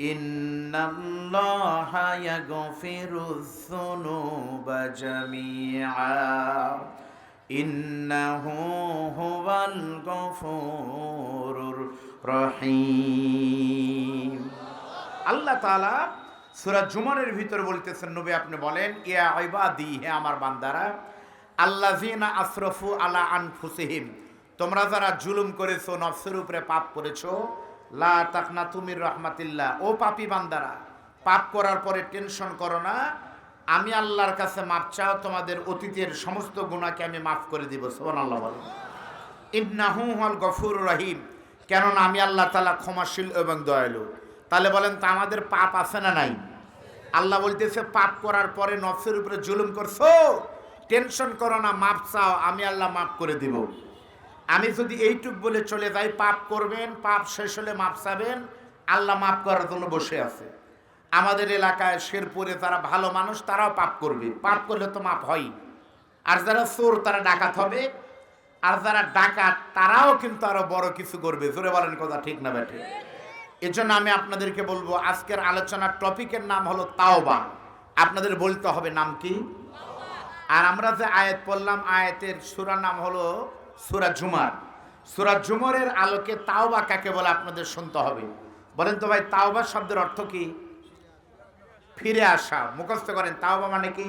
إن الله يغفر الذنوب جميعا إنه هو الغفور الرحيم আল্লাহ তাআলা সূরা জুমারের ভিতরে বলতেছেন নবী আপনি বলেন ইয়া ইবাদি হে আমার বান্দারা আল্লাযিনা আসরাফু আলা আনফুসিহিম তোমরা যারা জুলুম করেছো নফসের উপরে পাপ করেছো লা তাকনা তুমির রহমাতিল্লাহ। ও পাপি বান্দারা, পাপ করার পরে টেনশন করো না। আমি আল্লাহর কাছে মাপ চাও, তোমাদের অতীতের সমস্ত গুণাকে আমি মাফ করে দিব। সুবহানাল্লাহ বলেন ইন্নাহু হল গফুর রহিম। কেননা আমি আল্লাহ তালা ক্ষমাশীল এবং দয়ালু। তাহলে বলেন তা আমাদের পাপ আছে না নাই? আল্লাহ বলতেছে, পাপ করার পরে নফসের উপরে জুলুম করছ? টেনশন করো না, মাপ চাও, আমি আল্লাহ মাফ করে দিব। আমি যদি এইটুক বলে চলে যাই, পাপ করবেন, পাপ শেষ হলে মাপ চাবেন, আল্লাহ মাফ করার জন্য বসে আছে। আমাদের এলাকায় শেরপুরে যারা ভালো মানুষ, তারাও পাপ করবে। পাপ করলে তো মাপ হয় আর যারা চোর, তারা ডাকাত হবে। আর যারা ডাকাত, তারাও কিন্তু আরও বড় কিছু করবে। জোরে বলেন কথা ঠিক না বেঠে এজন্য আমি আপনাদেরকে বলব, আজকের আলোচনার টপিকের নাম হলো তাওবা। আপনাদের বলতে হবে নাম কি? আর আমরা যে আয়াত পড়লাম, আয়াতের সুরার নাম হলো সুরা ঝুমার সুরা ঝুমরের আলোকে তাওবা কাকে বলে আপনাদের শুনতে হবে। বলেন তো ভাই, তাওবা শব্দের অর্থ কি? ফিরে আসা। মুখস্থ করেন, তাওবা মানে কি?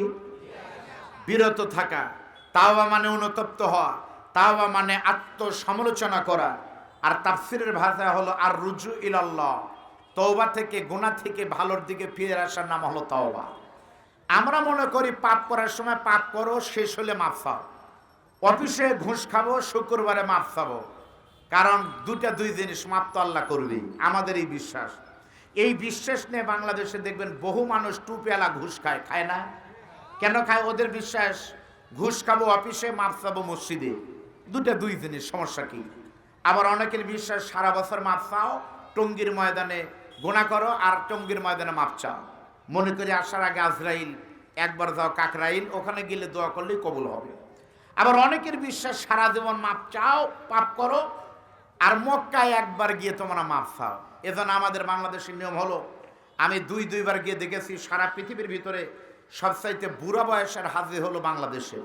বিরত থাকা। তাওবা মানে অনুতপ্ত হওয়া। তাওবা মানে আত্মসমালোচনা করা। আর তাফসিরের ভাষা হলো আর রুজু ইলাল্লাহ। তওবা থেকে, গুনাহ থেকে ভালোর দিকে ফিরে আসার নাম হলো তাওবা। আমরা মনে করি পাপ করার সময় পাপ করো, শেষ হলে মাফ পাও। অফিসে ঘুষ খাব, শুক্রবারে মাফ খাব কারণ দুটা দুই জিনিস মাপ আল্লাহ করবেই। আমাদের এই বিশ্বাস। এই বিশ্বাস নিয়ে বাংলাদেশে দেখবেন বহু মানুষ টু পেয়ালা ঘুষ খায় খায় না? কেন খায়? ওদের বিশ্বাস, ঘুষ খাব অফিসে, মাপ চাবো মসজিদে। দুটা দুই জিনিস, সমস্যা কি? আবার অনেকের বিশ্বাস, সারা বছর মাপ চাও, টঙ্গির ময়দানে গোনা করো আর টঙ্গির ময়দানে মাপ চাও। মনে করি আসার আগে আজরাইল, একবার যাও কাকরাইল, ওখানে গেলে দোয়া করলেই কবুল হবে। আবার অনেকের বিশ্বাস, সারা জীবন মাপ চাও, পাপ করো, আর মক্কায় একবার গিয়ে তোমরা মাপ চাও এজন্য আমাদের বাংলাদেশের নিয়ম হলো, আমি দুই, দুইবার গিয়ে দেখেছি, সারা পৃথিবীর ভিতরে সবচাইতে বুড়া বয়সের হাজি হলো বাংলাদেশে।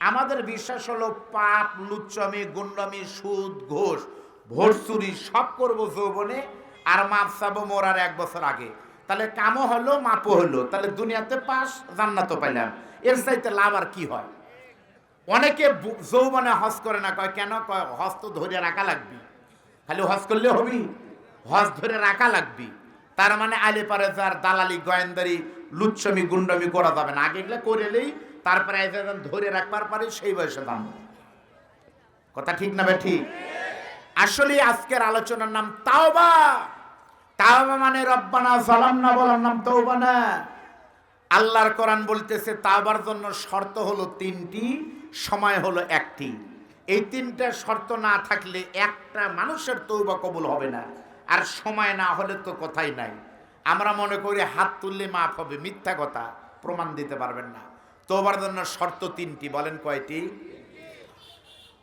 আমাদের বিশ্বাস হলো, পাপ লুচ্চমি গুন্ডমি, সুদ, ঘোষ ভোট চুরি সব করব যৌবনে, আর মাপ চাবো মোরার এক বছর আগে। তাহলে কামও হলো, মাপও হলো। তাহলে দুনিয়াতে পাস, জান্নাতও পাইলাম। এর চাইতে লাভ আর কি হয়? অনেকে যৌবনে হজ করে না, কয়, কেন? কয়, হজ তো ধরে রাখা লাগবি। খালি হজ করলে হবি? হজ ধরে রাখা লাগবি। তার মানে আলে পারে যার দালালি, গোয়েন্দারি, লুচ্ছমি, গুন্ডমি করা যাবে না। আগে এগুলো করেলেই তারপরে ধরে রাখবার পারে, সেই বয়সে দাম কথা ঠিক না ঠিক? আসলে আজকের আলোচনার নাম তাওবা। তাওবা মানে রব্বানা সালাম না বলার নাম তওবা না। আল্লাহর কোরআন বলতেছে, তাওবার জন্য শর্ত হলো তিনটি। সময় হলো একটি। এই তিনটা শর্ত না থাকলে একটা মানুষের তৌবা কবুল হবে না। আর সময় না হলে তো কথাই নাই। আমরা মনে করি হাত তুললে মাফ হবে, মিথ্যা কথা প্রমাণ দিতে পারবেন না। তোবার জন্য শর্ত তিনটি, বলেন কয়টি?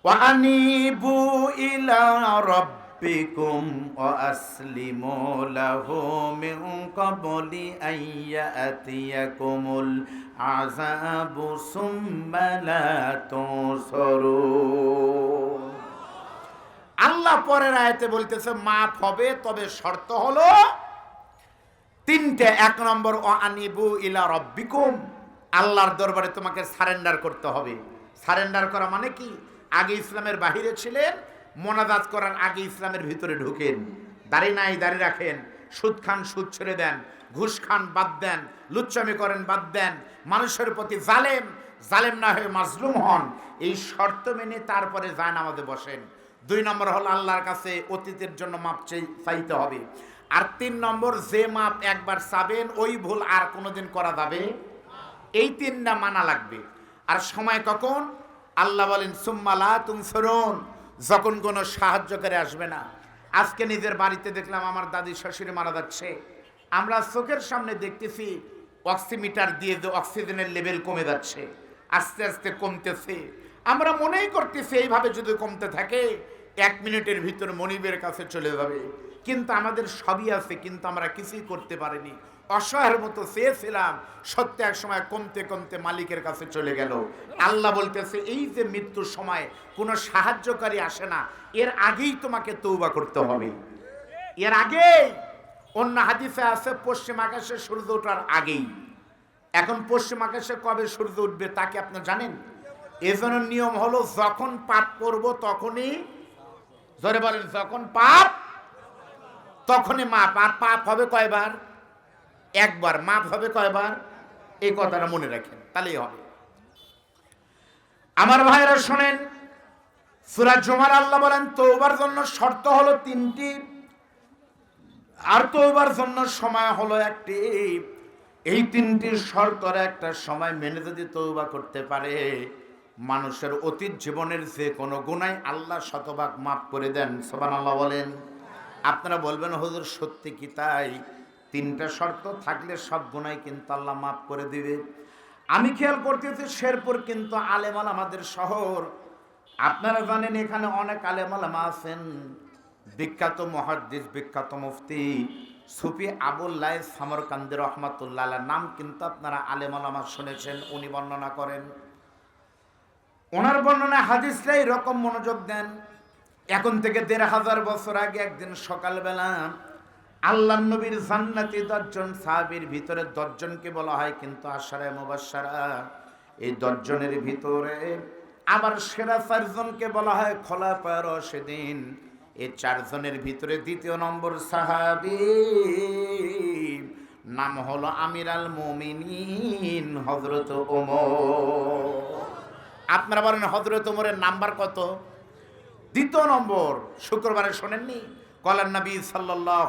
ওয়ানিবু ইলা রব ربكم وأسلموا له من قبل أن يأتيكم العذاب ثم لا تنصرون আল্লাহ পরের আয়াতে বলতেছে মাফ হবে তবে শর্ত হলো তিনটে এক নম্বর ও আনিবু ইলা রব্বিকুম আল্লাহর দরবারে তোমাকে সারেন্ডার করতে হবে সারেন্ডার করা মানে কি আগে ইসলামের বাহিরে ছিলেন মোনাজাত করার আগে ইসলামের ভিতরে ঢুকেন। দাড়ি নাই, দাড়ি রাখেন। সুদ খান, সুদ ছেড়ে দেন। ঘুষ খান, বাদ দেন। লুচ্চামি করেন, বাদ দেন। মানুষের প্রতি জালেম জালেম না হয়ে মাজলুম হন। এই শর্ত মেনে তারপরে যান আমাদের বসেন। দুই নম্বর হল আল্লাহর কাছে অতীতের জন্য মাপ চাই- চাইতে হবে। আর তিন নম্বর, যে মাপ একবার চাবেন, ওই ভুল আর কোনোদিন করা যাবে এই তিনটা মানা লাগবে। আর সময় কখন? আল্লাহ বলেন সুম্মালা তুম ফেরুন যখন কোনো সাহায্যকারী আসবে না, আজকে নিজের বাড়িতে দেখলাম আমার দাদি শ্বশুরে মারা যাচ্ছে। আমরা চোখের সামনে দেখতেছি অক্সিমিটার দিয়ে যে অক্সিজেনের লেভেল কমে যাচ্ছে, আস্তে আস্তে কমতেছে। আমরা মনেই করতেছি এইভাবে যদি কমতে থাকে, এক মিনিটের ভিতর মনিবের কাছে চলে যাবে। কিন্তু আমাদের সবই আছে, কিন্তু আমরা কিছুই করতে পারিনি। অসহায়ের মতো চেয়েছিলাম, সত্য এক সময় কমতে কমতে মালিকের কাছে চলে গেল। আল্লাহ বলতেছে, এই যে মৃত্যুর সময় কোনো সাহায্যকারী আসে না, এর আগেই তোমাকে তৌবা করতে হবে। এর আগেই, অন্য হাদিসে আছে, পশ্চিম আকাশে সূর্য ওঠার আগেই। এখন পশ্চিম আকাশে কবে সূর্য উঠবে তাকে আপনি জানেন? এজন্য নিয়ম হলো, যখন পাপ করব তখনই ধরে বলেন, যখন পাপ, তখনই মাপ, আর পাপ হবে কয়বার? একবার মাপ হবে কয়বার? এই কথাটা মনে রাখেন, তাহলেই হবে। আমার ভাইরা শোনেন সুরাজ জুমার আল্লাহ বলেন তৌবার জন্য শর্ত হলো তিনটি, আর তৌবার জন্য সময় হলো একটি। এই তিনটি শর্তর একটা সময় মেনে যদি তৌবা করতে পারে, মানুষের অতীত জীবনের যে কোনো গুণাই আল্লাহ শতভাগ মাফ করে দেন। সোবান আল্লাহ বলেন। আপনারা বলবেন, হুজুর, সত্যি কি তাই? তিনটা শর্ত থাকলে সব গুণাই কিন্তু আল্লাহ মাফ করে দিবে। আমি খেয়াল করতেছি শেরপুর কিন্তু আলেমাল আমাদের শহর। আপনারা জানেন এখানে অনেক আলেমালামা আছেন। বিখ্যাত মহাদ্দিস, বিখ্যাত মুফতি সুফি আবুল্লাহ সামরকান্দি রহমাতুল্লাহ নাম কিন্তু আপনারা আলেমালামা শুনেছেন, উনি বর্ণনা করেন। ওনার বর্ণনায় হাদিসরা এরকম মনোযোগ দেন। এখন থেকে দেড় হাজার বছর আগে একদিন সকালবেলা আল্লাহ নবীর জান্নাতি দশজন সাহাবির ভিতরে দশজনকে বলা হয়, কিন্তু আশারা মুবাসারা এই দশজনের ভিতরে আবার সেরা চারজনকে বলা হয় খোলা পার সেদিন এই চারজনের ভিতরে দ্বিতীয় নম্বর সাহাবি, নাম হলো আমির আল মোমিনিন হজরত ওমর। আপনারা বলেন হজরত ওমরের নাম্বার কত? দ্বিতীয় নম্বর, শুক্রবারে শোনেননি? কলার নবী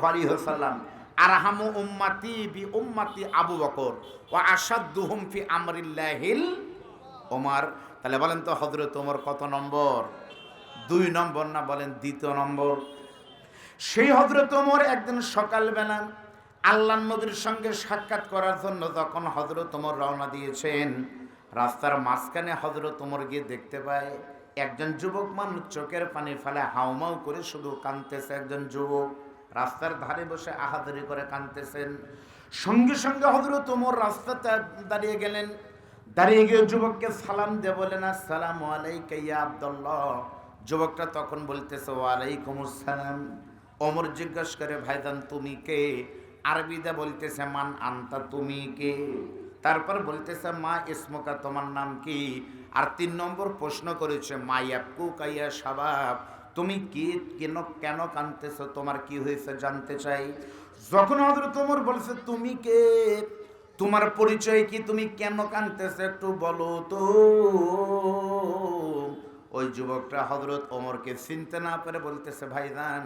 আলাইহি ওয়াসাল্লাম, আরহামু উম্মতি বি উম্মতি আবু বকর, ওয়া আসাদ্দুহুম ফি আমরিল্লাহিল ওমার। তাহলে বলেন তো, হযরত ওমর কত নম্বর? দুই নম্বর না বলেন দ্বিতীয় নম্বর? সেই হযরত ওমর একদিন সকালবেলা আল্লাহ নবীর সঙ্গে সাক্ষাৎ করার জন্য যখন হযরত ওমর রওনা দিয়েছেন, রাস্তার মাঝখানে হযরত ওমর গিয়ে দেখতে পায় একজন যুবক মানুষ চোখের পানি ফেলে হাউমাউ করে শুধু কাঁদতেছে। একজন যুবক রাস্তার ধারে বসে আহাদারি করে কাঁদতেছেন। সঙ্গে সঙ্গে হজরত ওমর রাস্তাতে দাঁড়িয়ে গেলেন। দাঁড়িয়ে গিয়ে যুবককে সালাম দিয়ে বলেন আসসালাম আলাইকা আব্দুল্লাহ। যুবকটা তখন বলতেছে ওয়ালাইকুম আসসালাম ওমর জিজ্ঞাসা করে, ভাইজান, তুমি কে? আরবিদা বলতেছে, মান আনতা, তুমি কে? তারপর বলতেছে, মা ইসমকা, তোমার নাম কি? আর তিন নম্বর প্রশ্ন করেছে, মা ইয়াপকু কাইয়া সাবাব তুমি কি কেন কেন কানতেছো তোমার কি হয়েছে জানতে চাই? যখন হজরত ওমর বলছে, তুমি কে? তোমার পরিচয় কি? তুমি কেন কানতেছো একটু বলো তো। ওই যুবকটা হজরত ওমরকে চিনতে না পেরে বলতেছে, ভাইজান,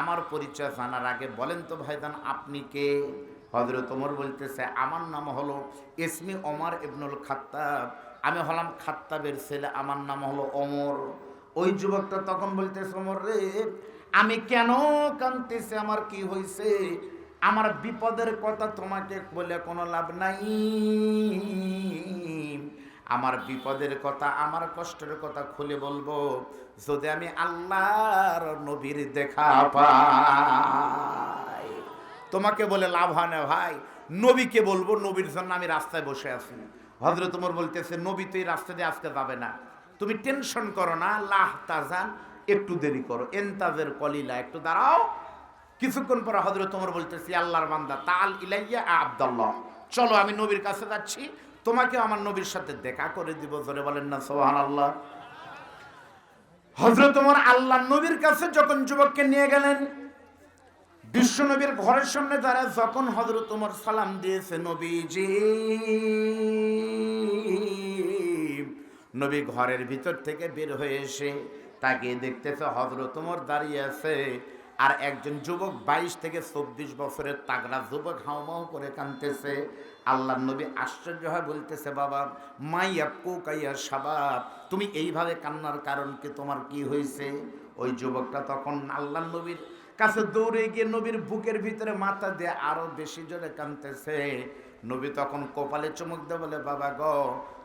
আমার পরিচয় জানার আগে বলেন তো ভাইজান, আপনি কে? হজরত ওমর বলতেছে, আমার নাম হলো ইসমি ওমর ইবনুল খাত্তাব। আমি হলাম খাত্তাবের ছেলে, আমার নাম হলো ওমর। ওই যুবকটা তখন বলতেছে, ওমর রে, আমি কেন কাঁদতেছি? আমার কি হয়েছে আমার বিপদের কথা তোমাকে বলে কোনো লাভ নাই। আমার বিপদের কথা, আমার কষ্টের কথা খুলে বলব, যদি আমি আল্লাহর নবীর দেখা পাই। তোমাকে বলে লাভ হয় না ভাই। নবীকে বলব, নবীর জন্য আমি রাস্তায় বসে আছি। হজরত তোমার বলতেছে, নবী তো এই রাস্তা দিয়ে আজকে যাবে না। তুমি টেনশন করো না, লাহ তাজান, একটু দেরি করো। এনতাজের কলিলা, একটু দাঁড়াও। কিছুক্ষণ পরে হজরত তোমার বলতেছি, আল্লাহর বান্দা তাল ইলাইয়া আব্দাল্লাহ চলো, আমি নবীর কাছে যাচ্ছি। তোমাকে আমার নবীর সাথে দেখা করে দিব। ধরে বলেন না সোহান আল্লাহ হজরত তোমার আল্লাহ নবীর কাছে যখন যুবককে নিয়ে গেলেন বিশ্ব নবীর ঘরের সামনে দাঁড়ায় যখন হজরত তোমার সালাম দিয়েছে নবীজি, নবী ঘরের ভিতর থেকে বের হয়ে এসে তাকে দেখতেছে হজরত তোমার দাঁড়িয়ে আছে। আর একজন যুবক বাইশ থেকে চব্বিশ বছরের তাগড়া যুবক হাউমাউ করে কানতেছে আল্লাহ নবী আশ্চর্য হয় বলতেছে, বাবা মাইয়া কাইয়া সাবাব তুমি এইভাবে কান্নার কারণ কি তোমার কি হয়েছে? ওই যুবকটা তখন আল্লাহ নবীর কাছে দৌড়ে গিয়ে নবীর বুকের ভিতরে মাথা দিয়ে আরও বেশি জোরে কানতেছে নবী তখন কপালে চমক দিয়ে বলে, বাবা গ,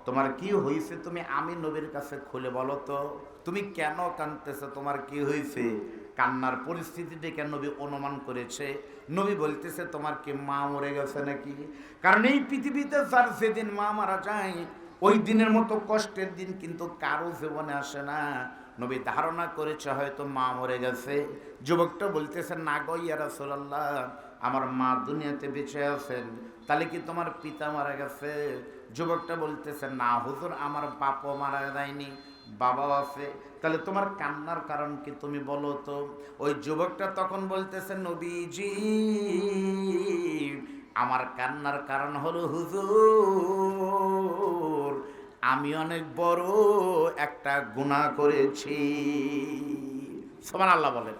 তোমার কি হয়েছে তুমি আমি নবীর কাছে খুলে বলো তো। তুমি কেন কানতেছো তোমার কি হয়েছে কান্নার পরিস্থিতি দেখে নবী অনুমান করেছে। নবী বলতেছে, তোমার কি মা মরে গেছে নাকি? কারণ এই পৃথিবীতে যার যেদিন মা মারা যায়, ওই দিনের মতো কষ্টের দিন কিন্তু কারও জীবনে আসে না। নবী ধারণা করেছে হয়তো মা মরে গেছে। যুবকটা বলতেছে, না গো ইয়া রাসূলুল্লাহ, আমার মা দুনিয়াতে বেঁচে আছেন, তাহলে কি তোমার পিতা মারা গেছে? যুবকটা বলতেছে, না হুজুর, আমার বাপও মারা যায়নি, বাবাও আছে, তাহলে তোমার কান্নার কারণ কি তুমি বলো তো? ওই যুবকটা তখন বলতেছে, নবীজি, আমার কান্নার কারণ হলো হুজুর আমি অনেক বড় একটা গুনাহ করেছি। সোমান আল্লাহ বলেন।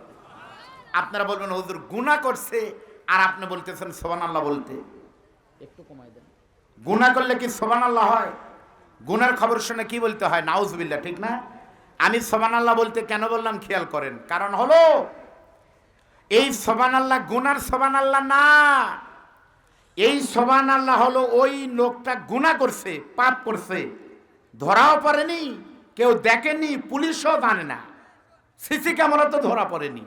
আপনারা বলবেন হুজুর গুনাহ করছে। আর আপনি বলতেছেন সোমান আল্লাহ বলতে। একটু কমাই দেন। গুনাহ করলে কি সোমান আল্লাহ হয়? গুনার খবর শুনে কি বলতে হয়? নাউজবিল্লা ঠিক না? আমি সোমান আল্লাহ বলতে কেন বললাম? খেয়াল করেন। কারণ হলো এই সোমান আল্লাহ গুনার সোমান আল্লাহ না। এই সোমান আল্লাহ হলো ওই লোকটা গুনাহ করছে পাপ করছে। ধরাও পড়েনি, কেউ দেখেনি, পুলিশও জানে না। সিসি ক্যামেরা তো ধরা পড়েনি।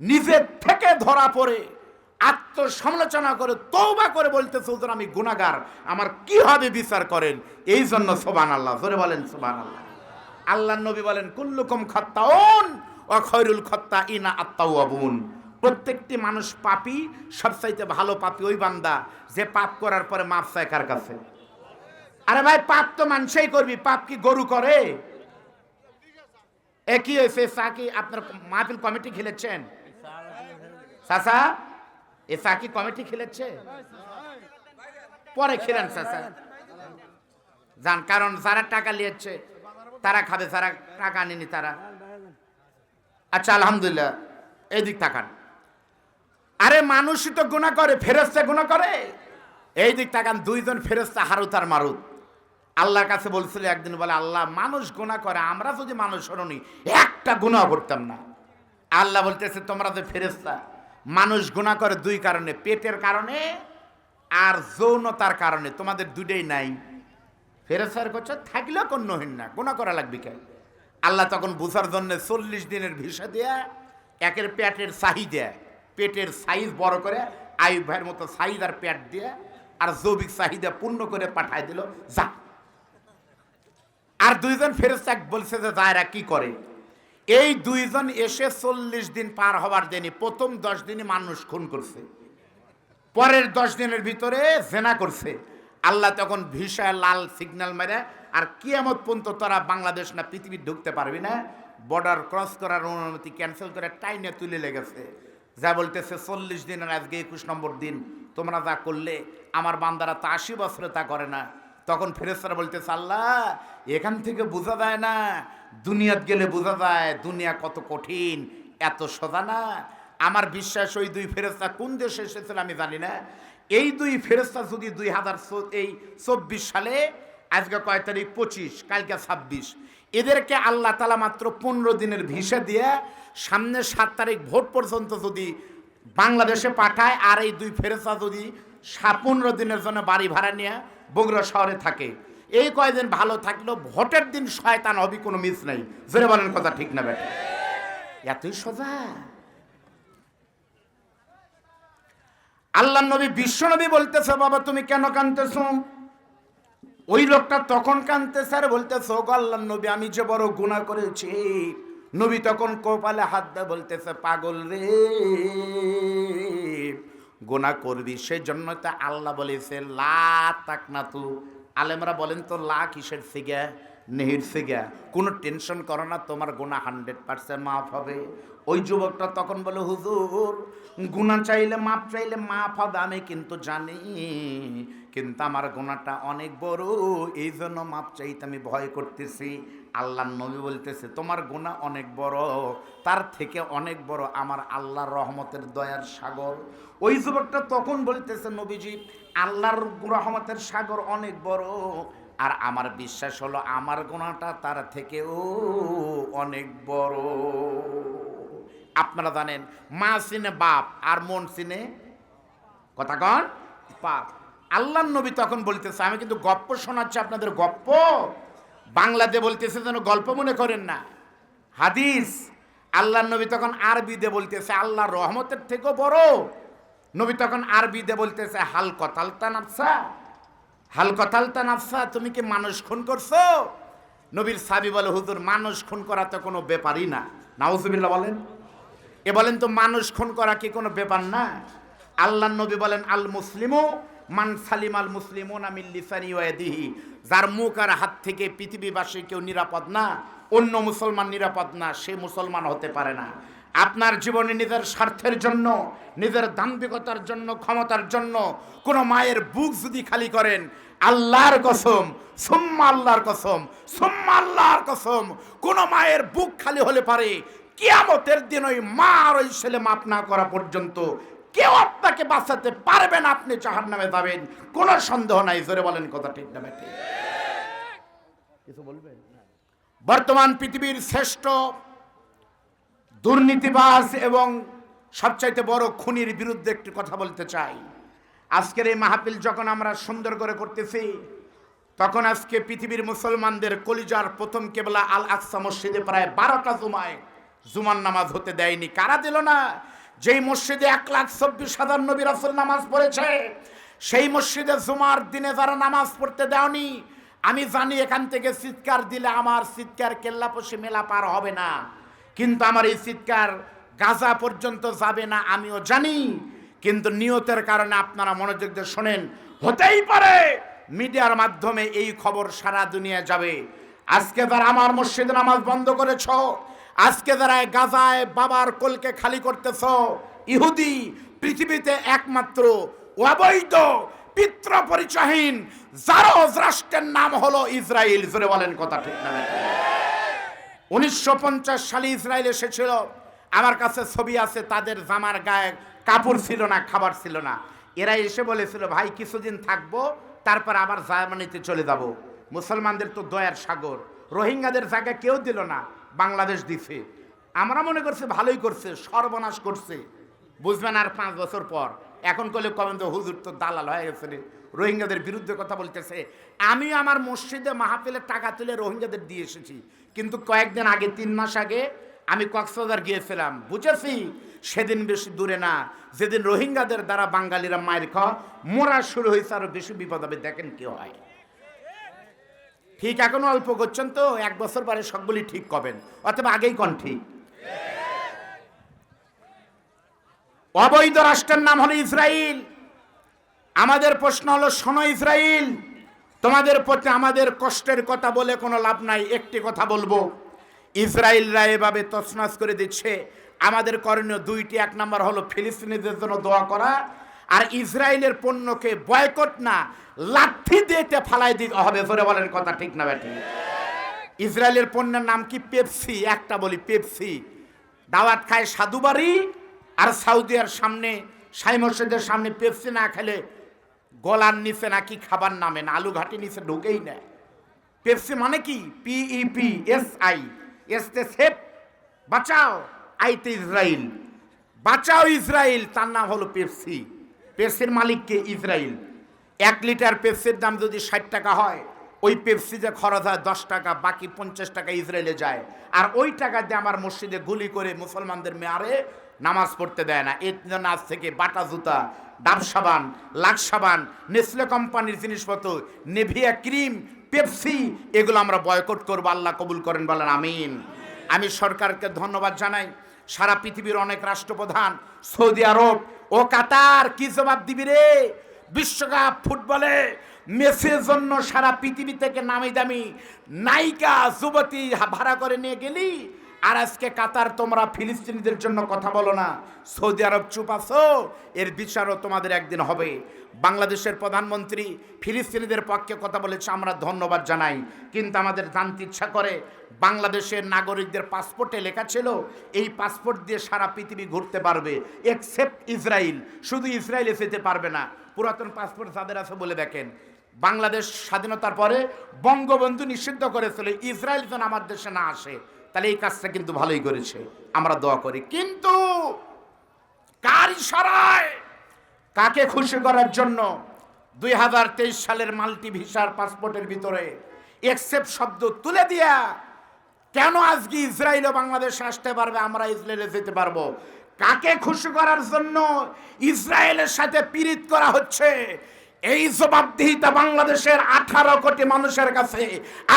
নিজের থেকে ধরা পড়ে, আত্মসমালোচনা করে তৌবা করে বলতেছে হুজুর আমি গুনাগার আমার কি হবে বিচার করেন? এই জন্য সোবান আল্লাহ জোরে বলেন সোবান আল্লাহ আল্লাহ নবী বলেন, কুল্লুকুম খত্তাউন ও খৈরুল খত্তা ইনা আত্মাউয়াবুন প্রত্যেকটি মানুষ পাপী, সবচাইতে ভালো পাপী ওই বান্দা, যে পাপ করার পরে মাপ চায় কার কাছে? আরে ভাই, পাপ তো মানুষই করবি, পাপ কি গরু করে? একই হয়েছে চা কি আপনার মাহফিল কমিটি খেলেছেন? চাচা এ চা কি কমিটি খেলেছে? পরে খেলেন চাচা যান, কারণ যারা টাকা নিয়েছে, তারা খাবে, যারা টাকা আনেনি তারা। আচ্ছা আলহামদুলিল্লাহ এই দিক তাকান। আরে মানুষই তো গুণা করে ফেরস্তা গুণা করে। এই দিক তাকান, দুইজন ফেরস্তা হারুত আর মারুত। আল্লাহর কাছে বলছিল একদিন বলে, আল্লাহ, মানুষ গুণা করে, আমরা যদি মানুষ হরনি একটা গুণা করতাম না। আল্লাহ বলতেছে, তোমরা যে ফেরেস্তা মানুষ গুণা করে দুই কারণে, পেটের কারণে আর যৌনতার কারণে, তোমাদের দুইটাই নাই। ফেরেস্তার করছে থাকলেও কন্যহীন না গুণা করা লাগবে কেন আল্লাহ তখন বুঝার জন্য চল্লিশ দিনের ভিসা দেয়া, একের পেটের চাহিদা পেটের সাইজ বড় করে, আয়ুব ভাইয়ের মতো সাইজ আর পেট দিয়ে, আর জৈবিক চাহিদা পূর্ণ করে পাঠায় দিল যা আর দুইজন ফেরেস্তা বলছে যে যায়রা কি করে? এই দুইজন এসে চল্লিশ দিন পার হবার দিনই প্রথম দশ দিনে মানুষ খুন করছে। পরের দশ দিনের ভিতরে জেনা করছে। আল্লাহ তখন ভিসা লাল সিগন্যাল মেরে, আর কিয়ামত পর্যন্ত তোরা বাংলাদেশ না পৃথিবী ঢুকতে পারবি না। বর্ডার ক্রস করার অনুমতি ক্যান্সেল করে টাইনে তুলে লেগেছে। যা বলতেছে চল্লিশ দিনের আজকে একুশ নম্বর দিন, তোমরা যা করলে আমার বান্দারা তা আশি বছরে তা করে না। তখন ফেরেস্তারা বলতেছে, আল্লাহ, এখান থেকে বোঝা যায় না। দুনিয়াত গেলে বোঝা যায়, দুনিয়া কত কঠিন, এত সোজা না। আমার বিশ্বাস ওই দুই ফেরেস্তা কোন দেশে এসেছিল আমি জানি না। এই দুই ফেরেস্তা যদি দুই হাজার এই চব্বিশ সালে, আজকে কয় তারিখ? পঁচিশ, কালকে ছাব্বিশ। এদেরকে আল্লাহ তালা মাত্র পনেরো দিনের ভিসা দিয়ে সামনে সাত তারিখ ভোট পর্যন্ত যদি বাংলাদেশে পাঠায়, আর এই দুই ফেরেস্তা যদি পনেরো দিনের জন্য বাড়ি ভাড়া নিয়ে বগুড়া শহরে থাকে। এই কয়দিন ভালো থাকলেও ভোটের দিন শয়তান হবি কোনো মিস নাই। জোরে বলেন কথা ঠিক না বেটা এতই সোজা। আল্লাহ নবী, বিশ্ব নবী বলতেছে, বাবা, তুমি কেন কানতেছ ওই লোকটা তখন কানতেছে আর বলতেছে গো আল্লাহ নবী, আমি যে বড় গুণা করেছি। নবী তখন কপালে হাত দিয়ে বলতেছে, পাগল রে। গুণা করবি সেই জন্য তো আল্লাহ বলেছে, লা তাক না তু আলেমরা বলেন তো, লা কিসের সিগা? নেহির সিগা। কোনো টেনশন করো না, তোমার গোনা হান্ড্রেড পার্সেন্ট মাফ হবে। ওই যুবকটা তখন বলে, হুজুর গুণা চাইলে মাপ চাইলে মাফ হবে, আমি কিন্তু জানি। কিন্তু আমার গোনাটা অনেক বড়। এই জন্য মাপ চাইতে আমি ভয় করতেছি। আল্লাহ নবী বলতেছে, তোমার গোনা অনেক বড়, তার থেকে অনেক বড় আমার আল্লাহর রহমতের দয়ার সাগর। ওই যুবকটা তখন বলতেছে, নবীজি, আল্লাহর রহমতের সাগর অনেক বড়, আর আমার বিশ্বাস হলো আমার গোনাটা তার থেকেও অনেক বড়। আপনারা জানেন, মা সিনে বাপ আর মন সিনে, কথা কন পাপ আল্লাহ নবী তখন বলতেছে, আমি কিন্তু গপ্প শোনাচ্ছি আপনাদের গপ্প। বাংলাতে বলতেছে যেন গল্প মনে করেন না। হাদিস আল্লাহ নবী তখন আরবিতে বলতেছে, আল্লাহর রহমতের থেকেও বড়। নবী তখন আরবিতে বলতেছে, হাল কথালতা নাফসা। হাল কথালতা নাফসা, তুমি কি মানুষ খুন করছ? নবীর সাবি বলে, হুজুর, মানুষ খুন করা তো কোনো ব্যাপারই না। নাউজুবিল্লাহ বলেন। এ বলেন তো, মানুষ খুন করা কি কোনো ব্যাপার না? আল্লাহ নবী বলেন আল মুসলিমও মান সালিম আল ওয়াদিহি যার মুখ আর হাত থেকে পৃথিবীবাসী কেউ নিরাপদ না, অন্য মুসলমান নিরাপদ না, সে মুসলমান হতে পারে না। আপনার জীবনে নিজের স্বার্থের জন্য, নিজের দাম্ভিকতার জন্য, ক্ষমতার জন্য কোনো মায়ের বুক যদি খালি করেন, আল্লাহর কসম, সুম্মা আল্লাহর কসম, সুম্মা আল্লাহর কসম, কোন মায়ের বুক খালি হলে পারে, কিয়ামতের দিন ওই মা আর ওই ছেলে মাপ না করা পর্যন্ত কেউ আপনাকে বাঁচাতে পারবেন আপনি জাহার নামে যাবেন। কোনো সন্দেহ নাই, জোরে বলেন কথা ঠিক না কিছু বলবেন? বর্তমান পৃথিবীর শ্রেষ্ঠ দুর্নীতিবাজ এবং সবচাইতে বড় খুনির বিরুদ্ধে একটি কথা বলতে চাই। আজকের এই মাহফিল যখন আমরা সুন্দর করে করতেছি, তখন আজকে পৃথিবীর মুসলমানদের কলিজার প্রথম কেবলা আল আকসা মসজিদে প্রায় বারোটা জুমায় জুমার নামাজ হতে দেয়নি। কারা দিল না? যেই মসজিদে এক লাখ চব্বিশ হাজার নবী রাসুল নামাজ পড়েছে, সেই মসজিদে জুমার দিনে যারা নামাজ পড়তে দেওনি, আমি জানি এখান থেকে চিৎকার দিলে আমার চিৎকার কেল্লাপসি মেলা পার হবে না। কিন্তু আমার এই চিৎকার গাজা পর্যন্ত যাবে না, আমিও জানি। কিন্তু নিয়তের কারণে আপনারা মনোযোগ দিয়ে শোনেন, হতেই পারে মিডিয়ার মাধ্যমে এই খবর সারা দুনিয়া যাবে। আজকে যারা আমার মসজিদে নামাজ বন্ধ করেছ আজকে যারা গাজায় বাবার কোলকে খালি করতেছ, ইহুদি পৃথিবীতে একমাত্র অবৈধ পিত্র পরিচয়হীন যারো রাষ্ট্রের নাম হলো ইসরায়েল জোরে বলেন কথা ঠিক না উনিশশো পঞ্চাশ সালে ইসরায়েল এসেছিল। আমার কাছে ছবি আছে, তাদের জামার গায়ে কাপড় ছিল না, খাবার ছিল না। এরা এসে বলেছিল, ভাই, কিছুদিন থাকব, তারপর আবার জার্মানিতে চলে যাব। মুসলমানদের তো দয়ার সাগর। রোহিঙ্গাদের জায়গা কেউ দিল না। বাংলাদেশ দিছে। আমরা মনে করছি ভালোই করছে, সর্বনাশ করছে। বুঝবেন আর পাঁচ বছর পর। এখন কলে কবেন তো হুজুর তো দালাল হয়ে গেছে রোহিঙ্গাদের বিরুদ্ধে কথা বলতেছে। আমি আমার মসজিদে মাহফিলের টাকা তুলে রোহিঙ্গাদের দিয়ে এসেছি। কিন্তু কয়েকদিন আগে, তিন মাস আগে, আমি কক্সবাজার গিয়েছিলাম। বুঝেছি? সেদিন বেশি দূরে না। যেদিন রোহিঙ্গাদের দ্বারা বাঙালিরা মায়ের খাওয়া মোরা শুরু হয়েছে আরও বেশি বিপদ হবে। দেখেন কি হয়। ঠিক এখনও অল্প করছেন তো, এক বছর পরে সবগুলি ঠিক করবেন অথবা আগেই কন ঠিক। অবৈধ রাষ্ট্রের নাম হলো ইসরায়েল আমাদের প্রশ্ন হলো, শোনো ইসরায়েল তোমাদের প্রতি আমাদের কষ্টের কথা বলে কোনো লাভ নাই, একটি কথা বলব। ইসরায়েলরা এভাবে তছনাছ করে দিচ্ছে। আমাদের করণীয় দুইটি, এক নম্বর হলো ফিলিস্তিনিদের জন্য দোয়া করা, আর ইসরায়েলের পণ্যকে বয়কট না লাঠি দিতে ফালাই দিতে হবে ধরে বলেন কথা ঠিক না ব্যাটি। ইসরায়েলের পণ্যের নাম কি? পেপসি, একটা বলি পেপসি। দাওয়াত খায় সাধুবাড়ি আর সাউদিয়ার সামনে সাই মসজিদের সামনে পেপসি না খেলে গলার নিচে নাকি খাবার নামে না আলু ঘাটি নিচে ঢুকেই নেয় পেপসি মানে কি? পিইপি এস আই এস তে সেফ, বাঁচাও আইতে ইসরায়েল। বাঁচাও ইসরায়েল, তার নাম হলো পেপসি। পেপসির মালিককে ইসরায়েল। এক লিটার পেপসির দাম যদি ষাট টাকা হয়, ওই পেপসিতে খরচ হয় দশ টাকা, বাকি পঞ্চাশ টাকা ইসরায়েলে যায়। আর ওই টাকা দিয়ে আমার মসজিদে গুলি করে মুসলমানদের মেয়ারে নামাজ পড়তে দেয় না। এর আজ থেকে বাটা জুতা, ডাব সাবান, লাখ সাবান, নেসলে কোম্পানির জিনিসপত্র, নেভিয়া ক্রিম, পেপসি, এগুলো আমরা বয়কট করব। আল্লাহ কবুল করেন, বলেন আমিন। আমি সরকারকে ধন্যবাদ জানাই। সারা পৃথিবীর অনেক রাষ্ট্রপ্রধান, সৌদি আরব, ও কাতার, কি জবাব দিবি রে? বিশ্বকাপ ফুটবলে মেসির জন্য সারা পৃথিবী থেকে নামি দামি নায়িকা, যুবতী ভাড়া করে নিয়ে গেলি? আর আজকে কাতার তোমরা ফিলিস্তিনিদের জন্য কথা বলো না। সৌদি আরব চুপ আছো? এর বিচারও তোমাদের একদিন হবে। বাংলাদেশের প্রধানমন্ত্রী ফিলিস্তিনিদের পক্ষে কথা বলেছে, আমরা ধন্যবাদ জানাই। কিন্তু আমাদের জানতে ইচ্ছা করে, বাংলাদেশের নাগরিকদের পাসপোর্টে লেখা ছিল, এই পাসপোর্ট দিয়ে সারা পৃথিবী ঘুরতে পারবে এক্সেপ্ট ইসরায়েল। শুধু ইসরায়েলে যেতে পারবে না পুরাতন পাসপোর্ট যাদের আছে বলে দেখেন। বাংলাদেশ স্বাধীনতার পরে বঙ্গবন্ধু নিষিদ্ধ করেছিল, ইসরায়েল যেন আমার দেশে না আসে। তাহলে এই কাজটা কিন্তু ভালোই করেছে, আমরা দোয়া করি। কিন্তু কার ইশারায়, কাকে খুশি করার জন্য দুই হাজার তেইশ সালের মাল্টি ভিসার পাসপোর্টের ভিতরে এক্সেপ্ট শব্দ তুলে দিয়া, কেন আজকে ইসরায়েল ও বাংলাদেশে আসতে পারবে, আমরা ইসরায়েলে যেতে পারব? কাকে খুশি করার জন্য ইসরায়েলের সাথে পীড়িত করা হচ্ছে? এই জবাবদিহিতা বাংলাদেশের আঠারো কোটি মানুষের কাছে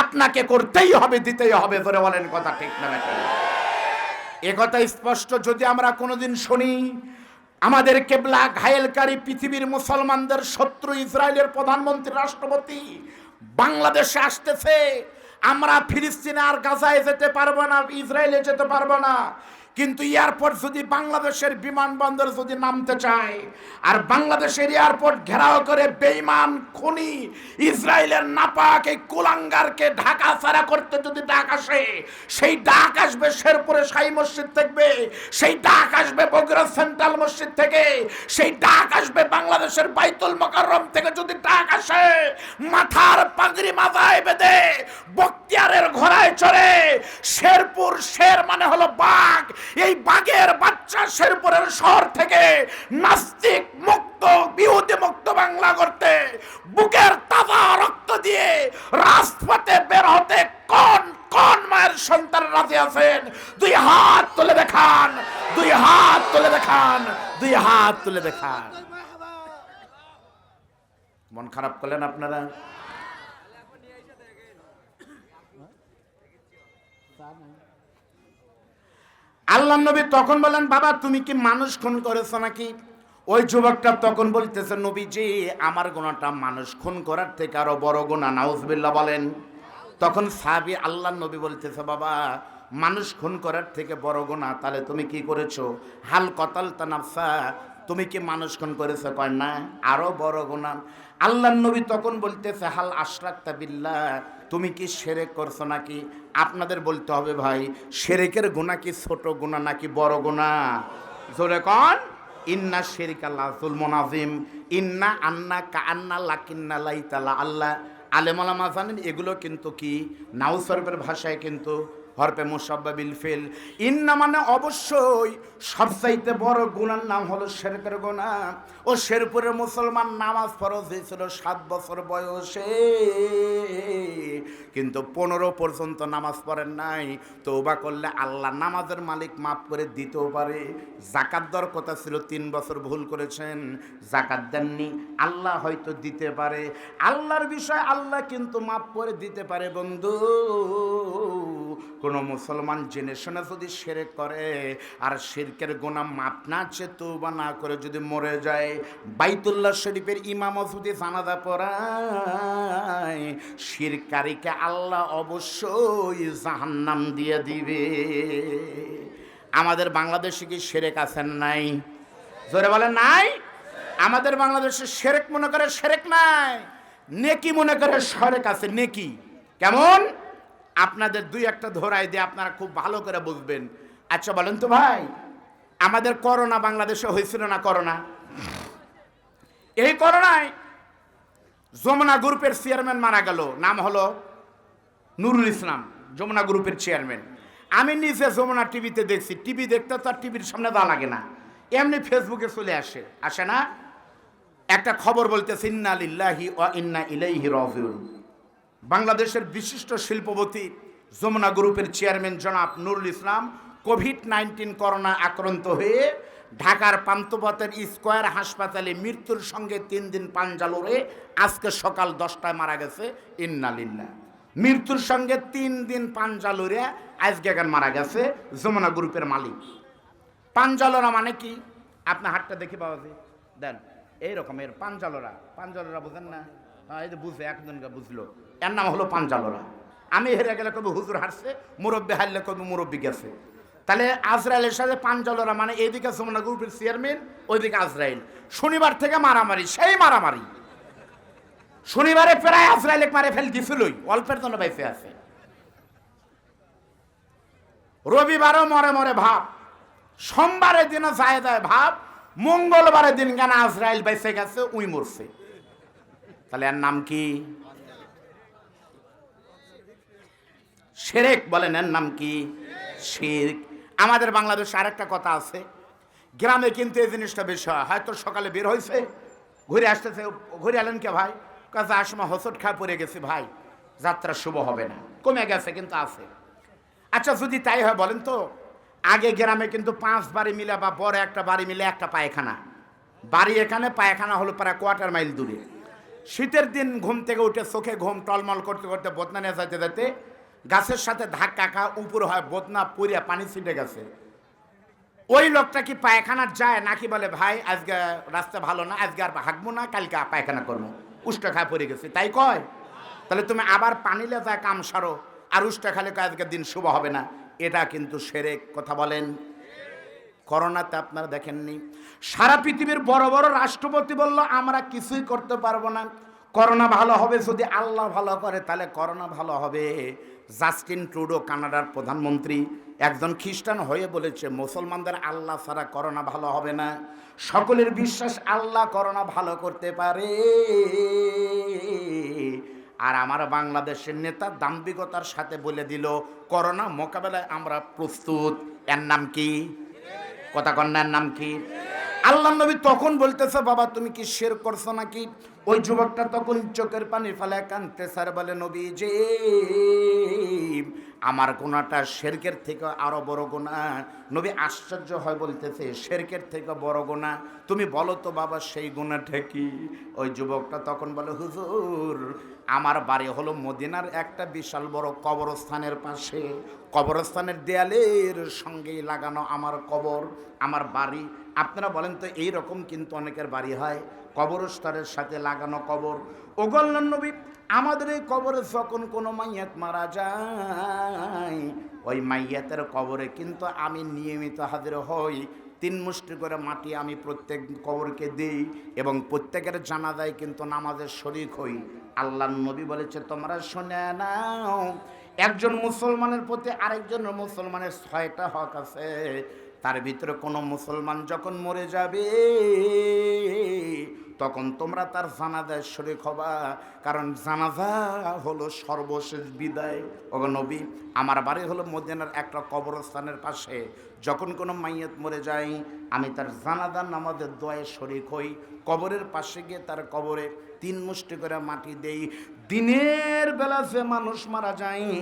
আপনাকে করতেই হবে, দিতেই হবে ধরে বলেন কথা ঠিক না এ কথা স্পষ্ট, যদি আমরা কোনোদিন শুনি, আমাদের কেবলা ঘায়েলকারী পৃথিবীর মুসলমানদের শত্রু ইসরায়েলের প্রধানমন্ত্রী, রাষ্ট্রপতি, বাংলাদেশে আসতেছে, আমরা ফিলিস্তিনে আর গাজায় যেতে পারব না, ইসরায়েলে যেতে পারব না। কিন্তু এয়ারপোর্ট যদি বাংলাদেশের বিমানবন্দর যদি নামতে চায়, আর বাংলাদেশের এয়ারপোর্ট ঘেরাও করে বেইমান খুনি ইসরায়েলের নাপাক এই কুলাঙ্গারকে ঢাকা ছাড়া করতে যদি ডাক আসে, সেই ডাক আসবে শেরপুরে সাই মসজিদ থেকে, সেই ডাক আসবে বগুড়া সেন্ট্রাল মসজিদ থেকে, সেই ডাক আসবে বাংলাদেশের বাইতুল মোকাররম থেকে যদি ডাক আসে, মাথার পাগড়ি মাথায় বেঁধে বক্তিয়ারের ঘোড়ায় চড়ে, শেরপুর শের মানে হলো বাঘ এই বাঘের বাচ্চা শেরপুরের শহর থেকে নাস্তিক মুক্ত বিহুতি মুক্ত বাংলা করতে বুকের তাজা রক্ত দিয়ে রাজপথে বের হতে কোন কোন মায়ের সন্তান রাজি আছেন? দুই হাত তুলে দেখান, দুই হাত তুলে দেখান, দুই হাত তুলে দেখান। মন খারাপ করলেন আপনারা? আল্লাহ নবী তখন বলেন, বাবা, তুমি কি মানুষ খুন করেছ নাকি? ওই যুবকটা তখন বলতেছে নবী যে আমার গোনাটা মানুষ খুন করার থেকে আরও বড় গোনা নাউজবিল্লা বলেন। তখন সাবি আল্লাহ নবী বলতেছে, বাবা, মানুষ খুন করার থেকে বড় গোনা তাহলে তুমি কি করেছ? হাল কতাল তানাফসা তুমি কি মানুষ খুন করেছ? কয় না, আরও বড় গোনা আল্লাহ নবী তখন বলতেছে, হাল আশরাক বিল্লাহ। তুমি কি সেরেক করছ নাকি? আপনাদের বলতে হবে ভাই, সেরেকের গুণা কি ছোট গুণা নাকি বড় গুণা? জোরে কন, ইন্না শেরিক আল্লাহ জুলমন আজিম ইন্না আন্না কা আন্না লাকিন্না লাইতালা আল্লাহ। আলেমালামা জানেন এগুলো কিন্তু কি? নাউসরফের ভাষায় কিন্তু হরপে মুসাব্বাবিল ফেল। ইন্না মানে অবশ্যই সবচাইতে বড় গুণার নাম হলো শেরকের গুণা ও শেরপুরের মুসলমান নামাজ ফরজ হয়েছিল সাত বছর বয়সে। কিন্তু পনেরো পর্যন্ত নামাজ পড়েন নাই। তৌবা করলে আল্লাহ নামাজের মালিক মাফ করে দিতেও পারে। জাকাত দেওয়ার কথা ছিল তিন বছর ভুল করেছেন। জাকাত দেননি, আল্লাহ হয়তো দিতে পারে। আল্লাহর বিষয় আল্লাহ কিন্তু মাফ করে দিতে পারে বন্ধু। কোনো মুসলমান জেনে শুনে যদি সেরে করে আর শিরকের গোনা মাপ না চেয়ে তৌবা না করে যদি মরে যায়, বাইতুল্লাহ শরীফের ইমামও যদি জানাজা পড়ায়, শিরকারীকে আল্লাহ অবশ্যই জাহান্নাম দিয়ে দিবে। আমাদের বাংলাদেশে কি সেরেক আছেন নাই? জোরে বলে নাই? আমাদের বাংলাদেশে সেরেক মনে করে সেরেক নাই, নেকি মনে করে সরেক আছে, নেকি? কেমন? আপনাদের দুই একটা ধরাই দিয়ে আপনারা খুব ভালো করে বুঝবেন। আচ্ছা বলেন তো ভাই, আমাদের করোনা বাংলাদেশে হয়েছিল না করোনা? এই করোনায় যমুনা গ্রুপের চেয়ারম্যান মারা গেল। নাম হলো নুরুল ইসলাম, যমুনা গ্রুপের চেয়ারম্যান। আমি নিজে যমুনা টিভিতে দেখছি। টিভি দেখতে তো আর টিভির সামনে দা লাগে না। এমনি ফেসবুকে চলে আসে। আসে না? একটা খবর বলতেছে, ইন্না লিল্লাহি ও ইন্না ইলাইহি রাজিউন। বাংলাদেশের বিশিষ্ট শিল্পপতি যমুনা গ্রুপের চেয়ারম্যান জনাব Nurul Islam COVID nineteen corona আক্রান্ত হয়ে ঢাকার পান্তপথের স্কোয়ার হাসপাতালে মৃত্যুর সঙ্গে তিন দিন পাঞ্জালোরে আজকে সকাল দশটায় মারা গেছে ইন্নালিল্লা মৃত্যুর সঙ্গে তিন দিন পাঞ্জালোরে আজকে এখন মারা গেছে যমুনা গ্রুপের মালিক। পাঞ্জালোরা মানে কি? আপনার হাতটা দেখে পাওয়া যায়। দেন এই রকমের পাঞ্জালোরা পাঞ্জালোরা বুঝেন না? হ্যাঁ, এই যে বুঝে একজনকে বুঝলো। এর নাম হলো পাঞ্জালোরা। আমি হেরে গেলে কবি হুজুর হারছে, মুরব্বী হারলে কবি মুরব্বী গেছে। তাহলে আজরায়েলের সাথে পাঞ্জালোরা মানে এইদিকে যমুনা গ্রুপের চেয়ারম্যান, ওইদিকে আজরাইল। শনিবার থেকে মারামারি, সেই মারামারি। শনিবারে প্রায় আজরায়েলে মারে ফেল দিছিলই অল্পের জন্য বাইসে আছে। রবিবারও মরে মরে ভাব, সোমবারের দিনও যায় যায় ভাব, মঙ্গলবারের দিন কেন আজরাইল বেঁচে গেছে, উই মরছে। তাহলে এর নাম কি? শেরেক বলেন এর নাম কি? শিরক। আমাদের বাংলাদেশে আরেকটা কথা আছে। গ্রামে কিন্তু এই জিনিসটা বেশি হয় হয়তো সকালে বের হয়েছে ঘুরে আসতেছে। ঘুরে এলেন কে ভাই? কাছে আসমা হসট খায়, পড়ে গেছে ভাই। যাত্রা শুভ হবে না। কমে গেছে, কিন্তু আছে। আচ্ছা যদি তাই হয় বলেন তো, আগে গ্রামে কিন্তু পাঁচ বাড়ি মিলে বা বড় একটা বাড়ি মিলে একটা পায়খানা। বাড়ি এখানে, পায়খানা হলো প্রায় কোয়ার্টার মাইল দূরে। শীতের দিন ঘুম থেকে উঠে চোখে ঘুম টলমল করতে করতে বদনা নিয়ে যেতে যেতে গাছের সাথে ধাক্কা খা উপর হয় বদনা, পুড়িয়া, পানি ছিটে গেছে। ওই লোকটা কি পায়খানার যায় নাকি বলে, ভাই, আজকে রাস্তা ভালো না, আজকে আর হাঁকবো না, কালকে পায়খানা করব। উষ্টা খায় পড়ে গেছে। তাই কয়, তাহলে তুমি আবার পানি লেজা কাম সারো, আর উষ্টা খালে আজকের দিন শুভ হবে না। এটা কিন্তু সেরে কথা বলেন। করোনাতে আপনারা দেখেননি। সারা পৃথিবীর বড় বড় রাষ্ট্রপতি বলল, আমরা কিছুই করতে পারব না। করোনা ভালো হবে যদি আল্লাহ ভালো করে, তাহলে করোনা ভালো হবে। জাস্টিন ট্রুডো কানাডার প্রধানমন্ত্রী একজন খ্রিস্টান হয়ে বলেছে, মুসলমানদের আল্লাহ ছাড়া করোনা ভালো হবে না। সকলের বিশ্বাস, আল্লাহ করোনা ভালো করতে পারে। আর আমার বাংলাদেশের নেতা দাম্ভিকতার সাথে বলে দিল, করোনা মোকাবেলায় আমরা প্রস্তুত। এর নাম কি? কথা কন্যার নাম কি? আল্লাহ নবী তখন বলতেছে, বাবা, তুমি কি শের করছ নাকি? ওই যুবকটা তখন চোখের পানি ফেলে কানতে স্যার বলে নবী যে আমার গোনাটা শেরকের থেকে আরও বড় গোনা নবী আশ্চর্য হয় বলতেছে, শেরকের থেকে বড় গোনা তুমি বলো তো বাবা, সেই গোনাটা কি? ওই যুবকটা তখন বলে, হুজুর, আমার বাড়ি হলো মদিনার একটা বিশাল বড় কবরস্থানের পাশে। কবরস্থানের দেয়ালের সঙ্গেই লাগানো আমার কবর, আমার বাড়ি। আপনারা বলেন তো এই রকম কিন্তু অনেকের বাড়ি হয়? কবরস্থানের সাথে লাগানো কবর। ওগল্লান নবী, আমাদের এই কবরে যখন কোনো মাইয়াত মারা যায়, ওই মাইয়াতের কবরে কিন্তু আমি নিয়মিত হাজির হই। তিন মুষ্টি করে মাটি আমি প্রত্যেক কবরকে দিই এবং প্রত্যেকের জানাজায় কিন্তু নামাজের শরিক হই। আল্লাহ নবী বলেছে, তোমরা শুনে নাও, একজন মুসলমানের প্রতি আরেকজন মুসলমানের ছয়টা হক আছে। তার ভিতরে কোনো মুসলমান যখন মরে যাবে তখন তোমরা তার জানাজায় শরিক হবা। কারণ জানাজা হলো সর্বশেষ বিদায়। ও নবী, আমার বাড়ি হলো মদিনার একটা কবরস্থানের পাশে। যখন কোনো মাইয়াত মরে যায়, আমি তার জানাজার নামাজের দোয়ায় শরিক হই। কবরের পাশে গিয়ে তার কবরে তিন মুষ্টি করে মাটি দেই। দিনের বেলা যে মানুষ মারা যায়,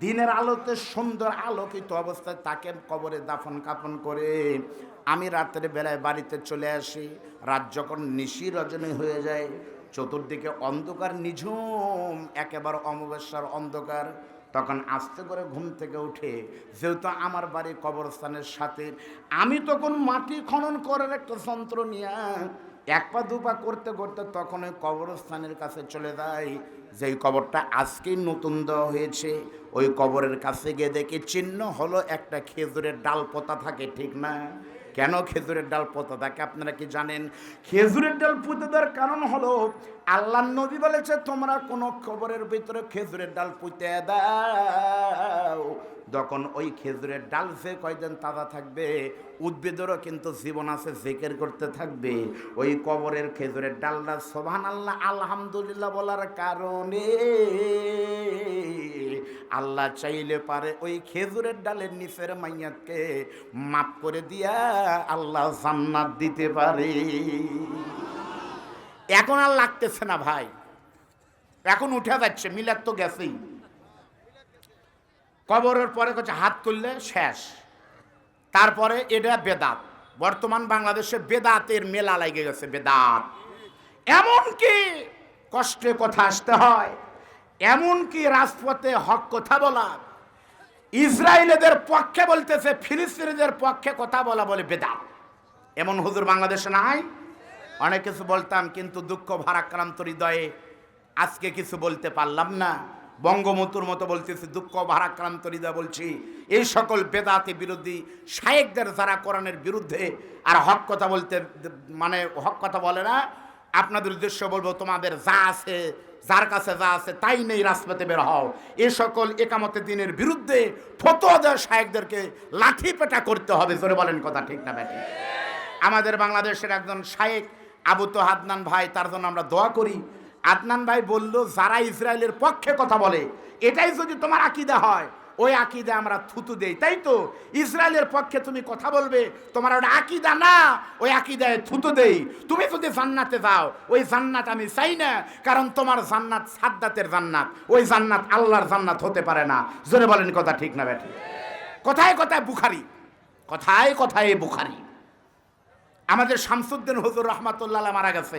দিনের আলোতে সুন্দর আলোকিত অবস্থায় তাকে কবরে দাফন কাফন করে। আমি রাতের বেলায় বাড়িতে চলে আসি, রাত যখন নিশি রজনী হয়ে যায়, চতুর্দিকে অন্ধকার, নিঝুম, একেবারে অমাবস্যার অন্ধকার। তখন আস্তে করে ঘুম থেকে উঠে, যেহেতু আমার বাড়ি কবরস্থানের সাথে, আমি তখন মাটি খনন করার একটা যন্ত্র নিয়ে এক পা দুপা করতে করতে তখন ওই কবরস্থানের কাছে চলে যায় যেই কবরটা আজকেই নতুন দেওয়া হয়েছে, ওই কবরের কাছে গিয়ে দেখি চিহ্ন হলো একটা খেজুরের ডাল পোতা থাকে, ঠিক না? কেন খেজুরের ডাল পোতা? থাকে আপনারা কি জানেন? খেজুরের ডাল পুঁতে দেওয়ার কারণ হলো, আল্লাহ নবী বলেছে, তোমরা কোনো খবরের ভিতরে খেজুরের ডাল পুঁতে দাও। যখন ওই খেজুরের ডাল যে কয়দিন তাজা থাকবে, উদ্ভিদেরও কিন্তু জীবন আছে জেকের করতে থাকবে। ওই কবরের খেজুরের ডালটা সোভান আল্লাহ আলহামদুলিল্লাহ বলার কারণে আল্লাহ চাইলে পারে ওই খেজুরের ডালের নিচের মাইয়াতকে মাফ করে দিয়া আল্লাহ জান্নাত দিতে পারে। এখন আর লাগতেছে না ভাই। এখন উঠে যাচ্ছে মিলার তো গেছেই। কবরের পরে হচ্ছে হাত করলে শেষ। তারপরে এটা বেদাত। বর্তমান বাংলাদেশে বেদাতের মেলা লেগে গেছে, বেদাত। এমনকি কষ্টে কথা আসতে হয়। এমনকি রাজপথে হক কথা বলা, ইসরায়েলেদের পক্ষে বলতেছে, ফিলিস্তিনিদের পক্ষে কথা বলা বলে বেদাত। এমন হুজুর বাংলাদেশে নাই? অনেক কিছু বলতাম, কিন্তু দুঃখ ভারাক্রান্ত হৃদয়ে আজকে কিছু বলতে পারলাম না। বঙ্গমতুর মতো বলতেছি, দুঃখ ভারাক্রান্ত হৃদয় বলছি, এই সকল বেদাতে বিরোধী শায়েকদের যারা কোরআনের বিরুদ্ধে আর হক কথা বলতে মানে হক কথা বলে না, আপনাদের উদ্দেশ্য বলব, তোমাদের যা আছে যার কাছে যা আছে তাই নেই রাজপথে বের হও। এ সকল একামতের দিনের বিরুদ্ধে ফতোয়া দেওয়া শায়েকদেরকে লাঠি পেটা করতে হবে, জোরে বলেন কথা ঠিক না ব্যাটি। আমাদের বাংলাদেশের একজন শায়েক, আবু তো আদনান ভাই, তার জন্য আমরা দোয়া করি। আদনান ভাই বলল, যারা ইসরায়েলের পক্ষে কথা বলে, এটাই যদি তোমার আকিদা হয় ওই আকিদা আমরা থুতু দেই, তাই তো? ইসরায়েলের পক্ষে তুমি কথা বলবে, তোমার ওটা আকিদা না, ওই আকিদায় থুতু দেই। তুমি যদি জান্নাতে যাও, ওই জান্নাত আমি চাই না, কারণ তোমার জান্নাত সাদ্দাতের জান্নাত, ওই জান্নাত আল্লাহর জান্নাত হতে পারে না। জোরে বলেন, কথা ঠিক না ব্যাটি? কথায় কথায় বুখারি, কথায় কথায় বুখারি। আমাদের শামসুদ্দিন হুজুর রহমাতুল্লাহ মারা গেছে।